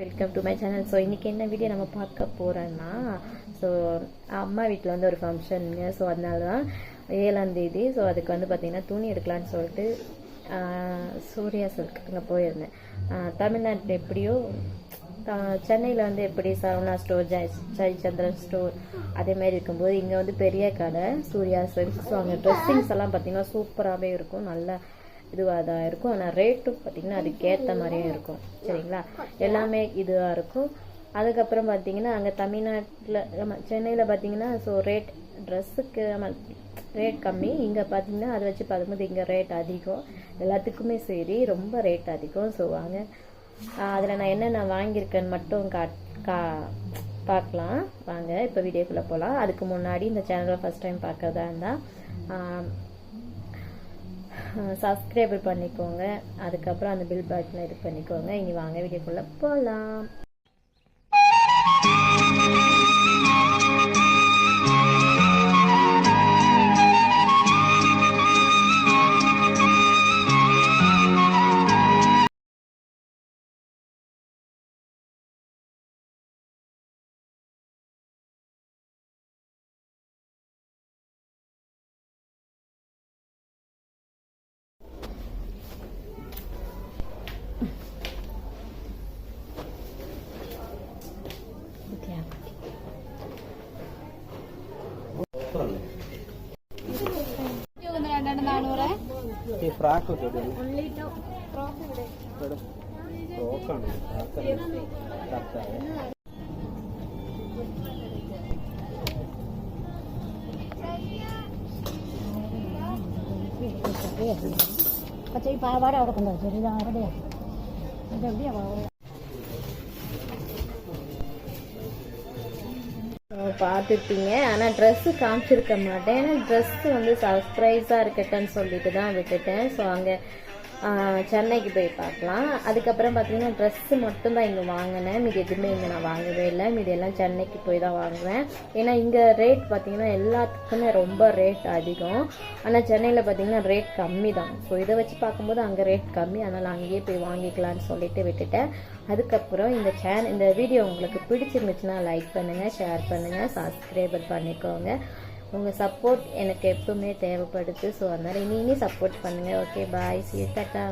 Welcome to my channel so இன்றைக்கி என்ன video நம்ம பார்க்க போகிறோன்னா ஸோ அம்மா வீட்டில் வந்து ஒரு ஃபங்க்ஷனுங்க ஸோ அதனால தான் ஏழாந்தேதி ஸோ அதுக்கு வந்து பார்த்திங்கன்னா துணி எடுக்கலான்னு சொல்லிட்டு சூர்யா சில்க் அங்கே போயிருந்தேன். தமிழ்நாட்டில் எப்படியோ சென்னையில் வந்து எப்படி சரவணா ஸ்டோர் ஜெய் ஜெயச்சந்திரன் ஸ்டோர் அதே மாதிரி இருக்கும்போது இங்கே வந்து பெரிய கடை சூர்யா சில்க் ஸோ அங்கே ட்ரெஸ்ஸிங்ஸ் எல்லாம் பார்த்திங்கன்னா சூப்பராகவே இருக்கும். நல்லா இதுவாக தான் இருக்கும். ஆனால் ரேட்டும் பார்த்திங்கன்னா அதுக்கேற்ற மாதிரியும் இருக்கும். சரிங்களா? எல்லாமே இதுவாக இருக்கும். அதுக்கப்புறம் பார்த்தீங்கன்னா அங்கே தமிழ்நாட்டில் ஆமாம் சென்னையில் பார்த்தீங்கன்னா ஸோ ரேட் ட்ரெஸ்ஸுக்கு ரேட் கம்மி. இங்கே பார்த்தீங்கன்னா அதை வச்சு பார்க்கும்போது இங்கே ரேட் அதிகம். எல்லாத்துக்குமே சரி ரொம்ப ரேட் அதிகம். ஸோ வாங்க. அதில் நான் என்னென்ன வாங்கியிருக்கேன்னு மட்டும் கா கா பார்க்கலாம். வாங்க இப்போ வீடியோக்குள்ளே போகலாம் அதுக்கு முன்னாடி இந்த சேனலை ஃபஸ்ட் டைம் பார்க்கறதா இருந்தால் சப்ஸ்கிரைபர் பண்ணிக்கோங்க. அதுக்கப்புறம் அந்த பில் பட்டனை இது பண்ணிக்கோங்க. இனி வாங்க வீடியோக்குள்ளே போகலாம் ഈ ഫ്രാക്ക് പക്ഷേ ഈ പാവാട അവിടെ കൊണ്ടുപോകും ചെറിയ ആരുടെയാ ഇതെവിടെയാ പാവാട? பார்த்துருப்பீங்க. ஆனால் ட்ரெஸ்ஸு காமிச்சிருக்க மாட்டேன். ஏன்னா ட்ரெஸ்ஸு வந்து சர்ப்ரைஸாக இருக்கட்டும்னு சொல்லிட்டு தான் விட்டுட்டேன். ஸோ அங்கே சென்னைக்கு போய் பார்க்கலாம். அதுக்கப்புறம் பார்த்தீங்கன்னா ட்ரெஸ்ஸு மட்டும்தான் இங்கே வாங்கினேன். மீது எதுவுமே இங்கே நான் வாங்கவே இல்லை. மீது எல்லாம் சென்னைக்கு போய் தான் வாங்குவேன். ஏன்னா இங்கே ரேட் பார்த்தீங்கன்னா எல்லாத்துக்குமே ரொம்ப ரேட் அதிகம். ஆனால் சென்னையில் பார்த்தீங்கன்னா ரேட் கம்மி தான். ஸோ இதை வச்சு பார்க்கும்போது அங்கே ரேட் கம்மி. அதனால் அங்கேயே போய் வாங்கிக்கலாம்னு சொல்லிட்டு விட்டுட்டேன். அதுக்கப்புறம் இந்த சேன் இந்த வீடியோ உங்களுக்கு பிடிச்சிருந்துச்சுன்னா லைக் பண்ணுங்கள் ஷேர் பண்ணுங்கள் சப்ஸ்கிரைபர் பண்ணிக்கோங்க. உங்கள் சப்போர்ட் எனக்கு எப்பவுமே தேவைப்படுது. ஸோ அதனால் இனி இனி சப்போர்ட் பண்ணுங்கள் ஓகே பாய் சீ தட்டா